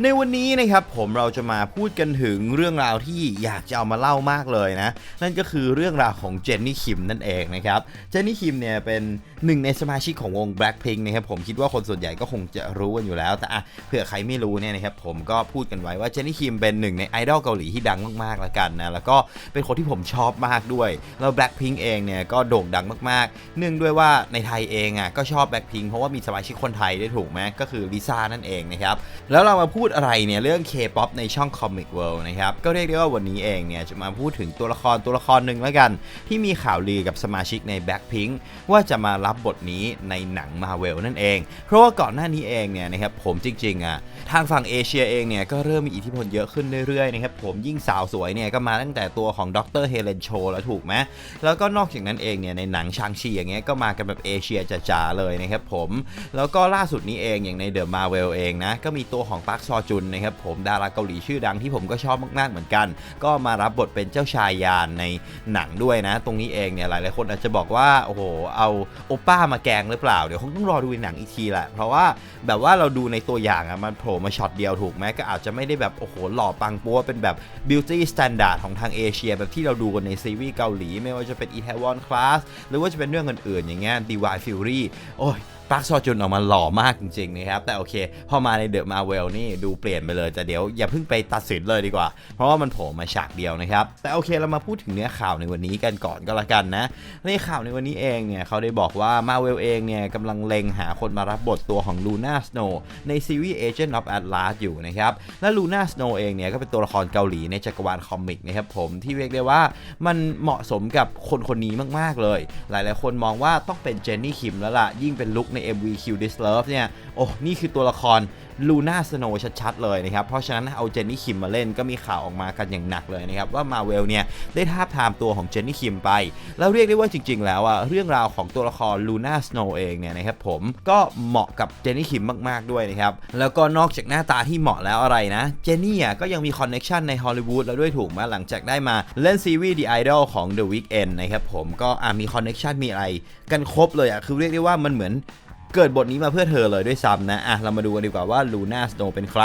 ในวันนี้นะครับผมเราจะมาพูดกันถึงเรื่องราวที่อยากจะเอามาเล่ามากเลยนะ นั่นก็คือเรื่องราวของเจนนี่คิมนั่นเองนะครับเจนนี่คิมเนี่ยเป็นหนึ่งในสมาชิกของวง Blackpink นะครับผมคิดว่าคนส่วนใหญ่ก็คงจะรู้กันอยู่แล้ว แต่เผื่อใครไม่รู้เนี่ยนะครับผมก็พูดกันไว้ว่าเจนนี่คิมเป็นหนึ่งในไอดอลเกาหลีที่ดังมากๆแล้วกันนะแล้วก็เป็นคนที่ผมชอบมากด้วย แล้ว Blackpink เองเนี่ยก็โด่งดังมากๆ เนื่องด้วยว่าในไทยเองอะก็ชอบ Blackpink เพราะว่ามีสมาชิกคนไทยได้ถูกไหมก็คือลิซ่านั่นเองนะครับแล้วเรามาพูดูดอะไรเนี่ยเรื่อง K-POP ในช่อง Comic World นะครับ ก็เรียกได้ว่าวันนี้เองเนี่ยจะมาพูดถึงตัวละครตัวละครหนึ่งแล้วกัน ที่มีข่าวลือกับสมาชิกใน Blackpink ว่าจะมารับบทนี้ในหนัง Marvel นั่นเอง เพราะว่าก่อนหน้านี้เองเนี่ยนะครับผมจริงๆอะทางฝั่งเอเชียเองเนี่ยก็เริ่มมีอิทธิพลเยอะขึ้นเรื่อยๆนะครับผมยิ่งสาวสวยเนี่ยก็มาตั้งแต่ตัวของดรเฮเลนโชแล้วถูกไหมแล้วก็นอกจากนั้นเองเนี่ยในหนังชางชีอย่างเงี้ยก็มากันแบบเอเชียจ๋าๆเลยนะครับผมแล้วก็ล่าสุดนี้เองอย่างในเดอะมาเวลเองนะก็มีตัวของปาร์คซอจุนนะครับผมดาราเกาหลีชื่อดังที่ผมก็ชอบมากๆเหมือนกัน ก็มารับบทเป็นเจ้าชายยานในหนังด้วยนะ ตรงนี้เองเนี่ยหลายๆคนอาจจะบอกว่าโอ้โหเอาโอป้ามาแกงหรือเปล่าเดี๋ยวคงต้องรอดูในหนังอีกทีแหละเพราะว่าแบบว่าเราดูในตัวอย่างอะมันโผล่มาช็อตเดียวถูกไหมก็อาจจะไม่ได้แบบโอ้โหหล่อปังปัวเป็นแบบ beauty standard ของทางเอเชีย แบบที่เราดูกันในซีรีส์เกาหลี ไม่ว่าจะเป็น Itaewon Class หรือว่าจะเป็นเรื่องอื่นๆอย่างเงี้ย DY Fury โอ้ย ปาร์คซอจุนออกมาหล่อมากจริงๆนะครับแต่โอเค พอมาในเดอะมาเวลนี่ดูเปลี่ยนไปเลยแต่เดี๋ยวอย่าเพิ่งไปตัดสินเลยดีกว่า เพราะว่ามันโผล่มาฉากเดียวนะครับ แต่โอเคเรามาพูดถึงเนื้อข่าวในวันนี้กันก่อนก็แล้วกันนะ ในข่าวในวันนี้เองเนี่ยเขาได้บอกว่ามาเวลเองเนี่ยกำลังเล็งหาคนมารับบทตัวของลูน่าสโนในซีรีส์ Agent of Atlas อยู่นะครับและลูน่าสโนเองเนี่ยก็เป็นตัวละครเกาหลีในจักรวาลคอมิกนะครับผมที่เรียกได้ว่ามันเหมาะสมกับคนคนนี้มากๆเลย หลายๆ คนมองว่าต้องเป็นเจนนี่คิมแล้วล่ะยิ่งเป็นลุคใน MV Q This Love เนี่ย โอ้ นี่คือตัวละครลูน่าสโนชัดๆ เลยนะครับ เพราะฉะนั้นเอาเจนนี่คิมมาเล่นก็มีข่าวออกมากันอย่างหนักเลยนะครับ ว่ามาเวลเนี่ย ได้ทาบทามตัวของเจนนี่คิมไป แล้วเรียกได้ว่าจริงๆ แล้วอะเรื่องราวของตัวละครลูน่าสโนเองเนี่ยนะครับผมก็เหมาะกับเจนนี่คิมมากๆด้วยนะครับ แล้วก็นอกจากหน้าตาที่เหมาะแล้วอะไรนะเจนนี่อะก็ยังมีคอนเน็ชันในฮอลลีวูดแล้วด้วยถูกไหมหลังจากได้มาเล่นซีรีส์ The Idol ของ The Weeknd นะครับผมก็มีคอนเน็ชันมีอะไรกันครบเลยอะคือเรียกได้ว่ามันเหมือน เกิดบทนี้มาเพื่อเธอเลยด้วยซ้ำนะอะเรามาดูกันดีกว่าว่าลูน่าสโนว์เป็นใคร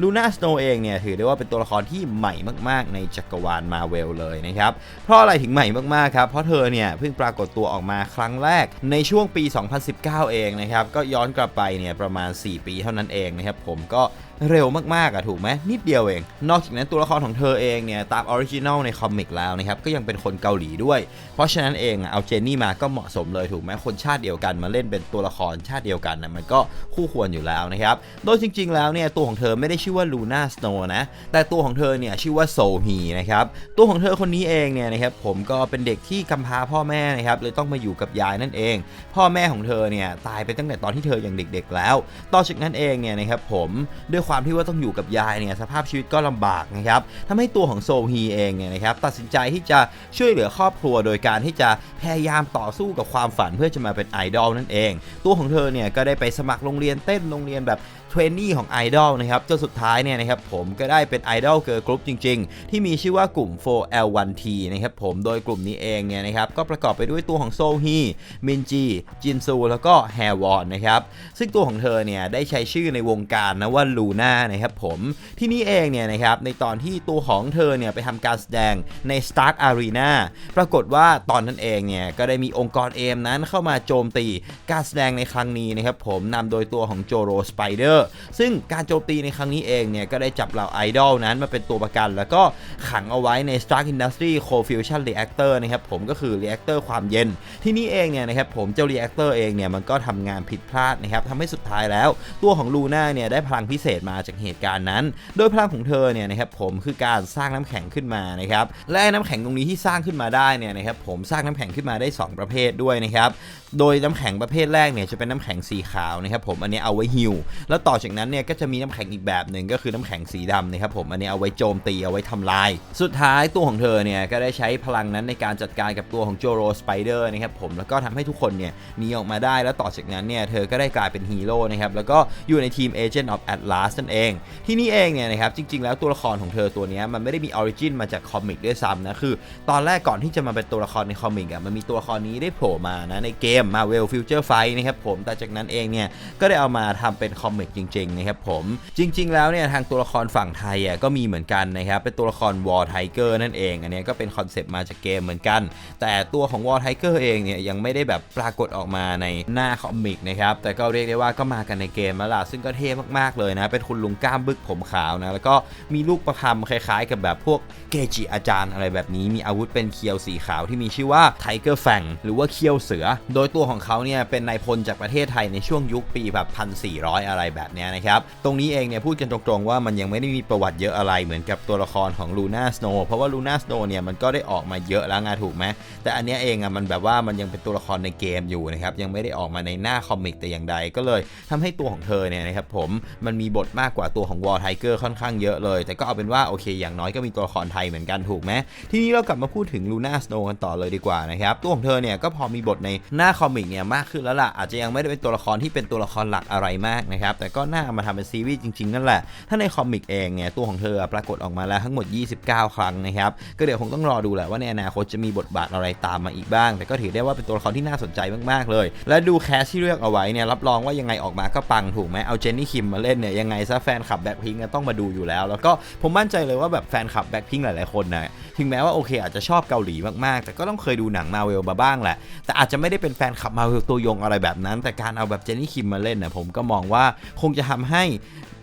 ลูน่าสโนว์เองเนี่ยถือได้ว่าเป็นตัวละครที่ใหม่มากๆ ในจักรวาลมาเวลเลยนะครับเพราะอะไรถึงใหม่มากๆครับเพราะเธอเนี่ยเพิ่งปรากฏตัวออกมาครั้งแรกในช่วงปี 2019 เองนะครับก็ย้อนกลับไปเนี่ยประมาณ 4 ปีเท่านั้นเองนะครับผมก็ เร็วมากๆอะถูกไหมนิดเดียวเอง นอกจากนั้นตัวละครของเธอเองเนี่ยตามออริจินอลในคอมิกแล้วนะครับก็ยังเป็นคนเกาหลีด้วย เพราะฉะนั้นเองอะเอาเจนนี่มาก็เหมาะสมเลยถูกไหมคนชาติเดียวกันมาเล่นเป็นตัวละครชาติเดียวกันนะมันก็คู่ควรอยู่แล้วนะครับโดยจริง ๆ แล้วเนี่ยตัวของเธอไม่ได้ชื่อว่าลูน่าสโนนะแต่ตัวของเธอเนี่ยชื่อว่าโซฮีนะครับตัวของเธอคนนี้เองเนี่ยนะครับผมก็เป็นเด็กที่กำพร้าพ่อแม่นะครับเลยต้องมาอยู่กับยายนั่นเอง พ่อแม่ของเธอเนี่ยตายไปตั้งแต่ตอนที่เธอยังเด็ก ๆ แล้วต่อจากนั้นเองเนี่ยนะครับผมด้วยความที่ว่าต้องอยู่กับยายเนี่ยสภาพชีวิตก็ลำบากนะครับทำให้ตัวของโซฮีเองเนี่ยนะครับตัดสินใจที่จะช่วยเหลือครอบครัว โดยการที่จะพยายามต่อสู้กับความฝันเพื่อจะมาเป็นไอดอลนั่นเอง ตัวของเธอเนี่ยก็ได้ไปสมัครโรงเรียนเต้นโรงเรียนแบบเทรนนี่ของไอดอลนะครับจนสุดท้ายเนี่ยนะครับผมก็ได้เป็นไอดอลเกิร์ลกรุ๊ปจริง ๆ ที่มีชื่อว่ากลุ่ม 4L1T นะครับผมโดยกลุ่มนี้เองเนี่ยนะครับก็ประกอบไปด้วยตัวของโซฮีมินจีจินซูแล้วก็แฮวอนนะครับซึ่งตัวของเธอเนี่ยได้ใช้ชื่อในวงการนะว่าลูน่านะครับผมที่นี่เองเนี่ยนะครับในตอนที่ตัวของเธอเนี่ยไปทำการแสดงใน Stark Arena ปรากฏว่าตอนนั้นเองเนี่ยก็ได้มีองค์กรเอมนั้นเข้ามาโจมตีการแสดงในครั้งนี้นะครับผมนำโดยตัวของโจโรสไปเดอร์ซึ่งการโจมตีในครั้งนี้เองเนี่ยก็ได้จับเหล่าไอดอลนั้นมาเป็นตัวประกัน แล้วก็ขังเอาไว้ใน Stark Industry Cold Fusion Reactor นะครับผมก็คือ Reactor ความเย็น ที่นี่เองเนี่ยนะครับผมเจ้า Reactor เองเนี่ยมันก็ทำงานผิดพลาดนะครับทำให้สุดท้ายแล้ว ตัวของลูน่าเนี่ยได้พลังพิเศษมาจากเหตุการณ์นั้น โดยพลังของเธอเนี่ยนะครับผมคือการสร้างน้ำแข็งขึ้นมานะครับและน้ำแข็งตรงนี้ที่สร้างขึ้นมาได้เนี่ยนะครับผมสร้างน้ำแข็งขึ้นมาได้ 2 ประเภทด้วยนะครับโดยน้ำแข็งประเภทแรกเนี่ยจะเป็นน้ำแข็งสีขาวนะครับผมอันนี้เอาไว้ฮิวแล้วต่อจากนั้นเนี่ยก็จะมีน้ำแข็งอีกแบบหนึ่งก็คือน้ำแข็งสีดำนะครับผมอันนี้เอาไว้โจมตีเอาไว้ทำลาย สุดท้ายตัวของเธอเนี่ยก็ได้ใช้พลังนั้นในการจัดการกับตัวของโจโรสไปเดอร์นะครับผมแล้วก็ทำให้ทุกคนเนี่ยหนีออกมาได้แล้วต่อจากนั้นเนี่ยเธอก็ได้กลายเป็นฮีโร่นะครับแล้วก็อยู่ในทีม Agent of Atlas นั่นเอง ที่นี่เองเนี่ยนะครับจริง ๆ แล้วตัวละครของเธอตัวนี้มันไม่ได้มีออริจินมาจากคอมิกด้วยซ้ำนะคือ ตอนแรกก่อนที่จะมาเป็นตัวละครในคอมิกอะมันมีตัวละครนี้ได้โผล่มานะในเกม Marvel Future Fight นะครับผมแต่จากนั้นเองเนี่ยก็ได้เอามาทำเป็นคอมิกจจริงๆนะครับผมจริง ๆ แล้วเนี่ยทางตัวละครฝั่งไทยอะก็มีเหมือนกันนะครับเป็นตัวละคร War Tiger นั่นเองอันนี้ก็เป็นคอนเซปต์มาจากเกมเหมือนกัน แต่ตัวของ War Tiger เองเนี่ยยังไม่ได้แบบปรากฏออกมาในหน้าคอมิกนะครับแต่ก็เรียกได้ว่าก็มากันในเกมแล้วล่ะซึ่งก็เท่มากๆเลยนะเป็นคุณลุงกล้ามบึกผมขาวนะแล้วก็มีลูกประคำคล้ายๆ กับแบบพวกเกจิอาจารย์อะไรแบบนี้มีอาวุธเป็นเคียวสีขาวที่มีชื่อว่า Tiger Fang หรือว่าเคียวเสือ โดยตัวของเขาเนี่ยเป็นนายพลจากประเทศไทยในช่วงยุคปีแบบ 1,400 อะไรแบบเนี้ยนะครับ ตรงนี้เองเนี่ยพูดกันตรงๆว่ามันยังไม่ได้มีประวัติเยอะอะไรเหมือนกับตัวละครของลูน่าสโนว์เพราะว่าลูน่าสโนว์เนี่ยมันก็ได้ออกมาเยอะแล้วไงถูกไหมแต่อันเนี้ยเองอะมันแบบว่ามันยังเป็นตัวละครในเกมอยู่นะครับยังไม่ได้ออกมาในหน้าคอมิกแต่อย่างใดก็เลยทำให้ตัวของเธอเนี่ยนะครับผมมันมีบทมากกว่าตัวของวอลไทเกอร์ค่อนข้างเยอะเลย แต่ก็เอาเป็นว่าโอเค อย่างน้อยก็มีตัวละครไทยเหมือนกันถูกไหมทีนี้เรากลับมาพูดถึงลูน่าสโนว์กันต่อเลยดีกว่านะครับตัวของเธอเนี่ยก็พอมีบทในหน้าคอมิกเนี่ยมากขึ้นแล้วล่ะอาจจะยังไม่ได้เป็นตัวละครที่เป็นตัวละครหลักอะไรมากนะครับแต่ก็็น่ามาทำเป็นซีรีส์จริงๆนั่นแหละ ถ้าในคอมิกเองเนี่ยตัวของเธอปรากฏออกมาแล้วทั้งหมด 29 ครั้งนะครับ ก็เดี๋ยวคงต้องรอดูแหละว่าในอนาคตจะมีบทบาทอะไรตามมาอีกบ้าง แต่ก็ถือได้ว่าเป็นตัวละครที่น่าสนใจมากๆเลย และดูแคสที่เลือกเอาไว้เนี่ยรับรองว่ายังไงออกมาก็ปังถูกไหมเอาเจนนี่คิมมาเล่นเนี่ยยังไงซะแฟนคลับแบ็คพิงก์ต้องมาดูอยู่แล้ว แล้วก็ผมมั่นใจเลยว่าแบบแฟนคลับแบ็คพิงก์หลายๆคนนะถึงแม้ว่าโอเคอาจจะชอบเกาหลีมากๆ แต่ก็ต้องเคยดูหนังมาเวลมาบ้างแหละ แต่อาจจะไม่ได้เป็นแฟนคลับมาเวลตัวยงอะไรแบบนั้น แต่การเอาแบบเจนนี่คิมมาเล่นนะผมก็มองว่าคงจะทำให้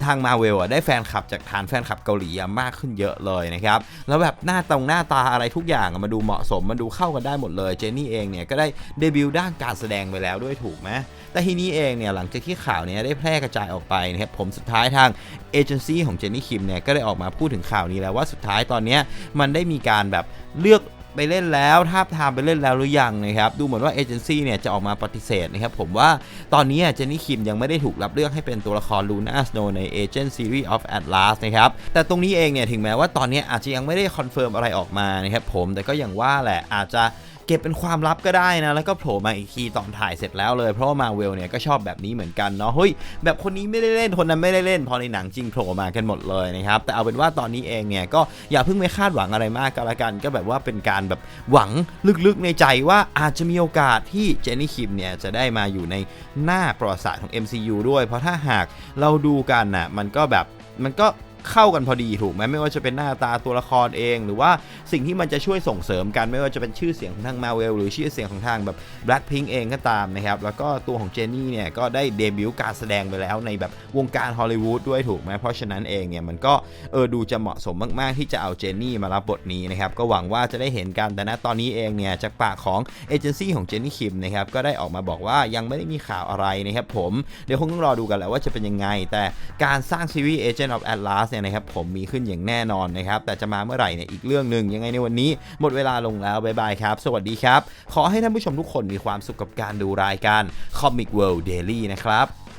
ทางมาเวลได้แฟนคลับจากฐานแฟนคลับเกาหลีมากขึ้นเยอะเลยนะครับ แล้วแบบหน้าตรงหน้าตาอะไรทุกอย่างมาดูเหมาะสมมาดูเข้ากันได้หมดเลย เจนนี่เองเนี่ยก็ได้เดบิวต์ด้านการแสดงไปแล้วด้วยถูกไหมแต่ทีนี้เองเนี่ยหลังจากที่ข่าวเนี้ได้แพร่กระจายออกไปนะครับผมสุดท้ายทางเอเจนซี่ของเจนนี่คิมเนี่ยก็ได้ออกมาพูดถึงข่าวนี้แล้วว่าสุดท้ายตอนนี้มันได้มีการแบบเลือก ไปเล่นแล้วทาบทามไปเล่นแล้วหรือยังนะครับดูเหมือนว่าเอเจนซี่เนี่ยจะออกมาปฏิเสธนะครับผมว่าตอนนี้เจนนี่คิมยังไม่ได้ถูกรับเลือกให้เป็นตัวละครลูน่าสโนใน Agent Series of Atlas นะครับแต่ตรงนี้เองเนี่ยถึงแม้ว่าตอนนี้อาจจะยังไม่ได้คอนเฟิร์มอะไรออกมานะครับผมแต่ก็อย่างว่าแหละอาจจะ เก็บเป็นความลับก็ได้นะ แล้วก็โผล่มาอีกทีตอนถ่ายเสร็จแล้วเลย เพราะว่ามาเวลเนี่ยก็ชอบแบบนี้เหมือนกันเนาะเฮ้ยแบบคนนี้ไม่ได้เล่นคนนั้นไม่ได้เล่น พอในหนังจริงโผล่มากันหมดเลยนะครับแต่เอาเป็นว่าตอนนี้เองเนี่ยก็อย่าเพิ่งไปคาดหวังอะไรมากก็แล้วกัน ก็แบบว่าเป็นการแบบหวังลึกๆในใจว่าอาจจะมีโอกาสที่เจนนี่คิมเนี่ยจะได้มาอยู่ในหน้าประวัติศาสตร์ของ MCU ด้วย เพราะถ้าหากเราดูกันน่ะมันก็แบบมันก็ เข้ากันพอดีถูกไหมไม่ว่าจะเป็นหน้าตาตัวละครเอง หรือว่าสิ่งที่มันจะช่วยส่งเสริมกันไม่ว่าจะเป็นชื่อเสียงของทางมาเวลหรือชื่อเสียงของทางแบบ Blackpink เองก็ตามนะครับแล้วก็ตัวของเจนนี่เนี่ยก็ได้เดบิวต์การแสดงไปแล้วในแบบวงการฮอลลีวูดด้วยถูกไหมเพราะฉะนั้นเองเนี่ยมันก็เออดูจะเหมาะสมมาก ๆ ที่จะเอาเจนนี่มารับบทนี้นะครับก็หวังว่าจะได้เห็นกันแต่ณตอนนี้เองเนี่ยจากปากของเอเจนซี่ของเจนนี่คิมนะครับก็ได้ออกมาบอกว่ายังไม่ได้มีข่าวอะไรนะครับผมเดี๋ยวคงต้องรอดูกันแหละว่าจะเป็นยังไง แต่การสร้างซีรีส์ Agent of Atlas เนี่ยนะครับผมมีขึ้นอย่างแน่นอนนะครับแต่จะมาเมื่อไหร่เนี่ยอีกเรื่องหนึ่งยังไงในวันนี้ หมดเวลาลงแล้วบ๊ายบายครับ สวัสดีครับ ขอให้ท่านผู้ชมทุกคนมีความสุขกับการดูรายการ Comic World Daily นะครับ